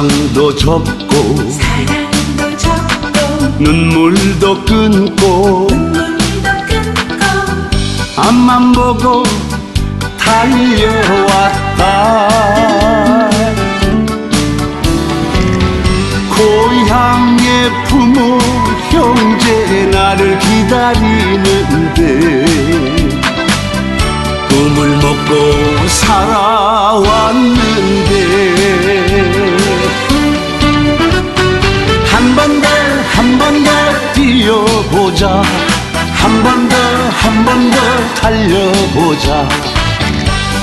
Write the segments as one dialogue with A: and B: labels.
A: 사랑도 접고
B: 사랑도 접고
A: 눈물도 끊고
B: 눈물도 끊고
A: 앞만 보고 달려왔다. 고향의 부모 형제 나를 기다리는데 꿈을 먹고 살아왔는데 뛰어보자 한 번 더 한 번 더 달려보자.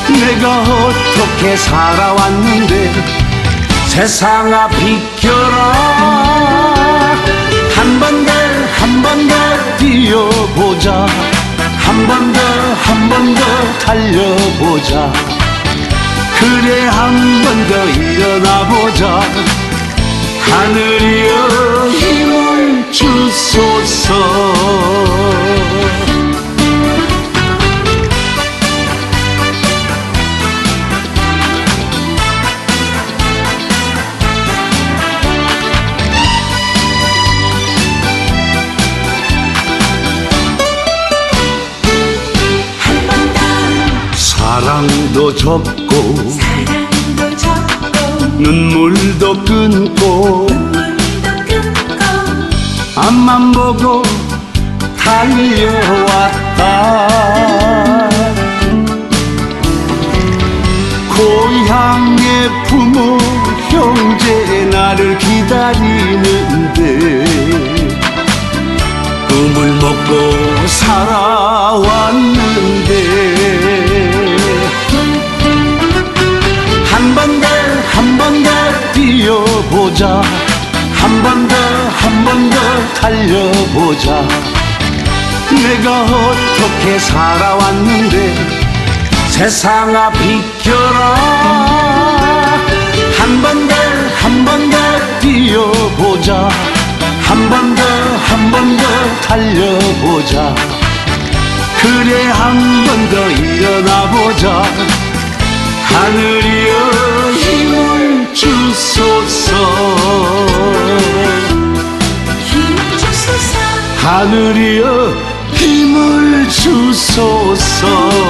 A: 내가 어떻게 살아왔는데 세상아 비켜라. 한 번 더 한 번 더 뛰어보자. 한 번 더 한 번 더 달려보자. 그래 한 번 더 일어나보자. 하늘이여 힘을 주소
B: 더
A: 사랑도 접고
B: 사랑도 접고
A: 눈물도 끊고 앞만 보고 달려왔다. 고향의 부모 형제 나를 기다리는데 꿈을 먹고 살아왔는데 한 번 더 한 번 더 뛰어보자. 한 번 더 한 번더 달려보자. 내가 어떻게 살아왔는데 세상아 비켜라. 한 번 더 한 번 더 뛰어보자. 한 번 더 한 번 더 달려보자. 그래 한 번 더 일어나보자. 하늘이여
B: 힘을 주소서
A: 하늘이여 힘을 주소서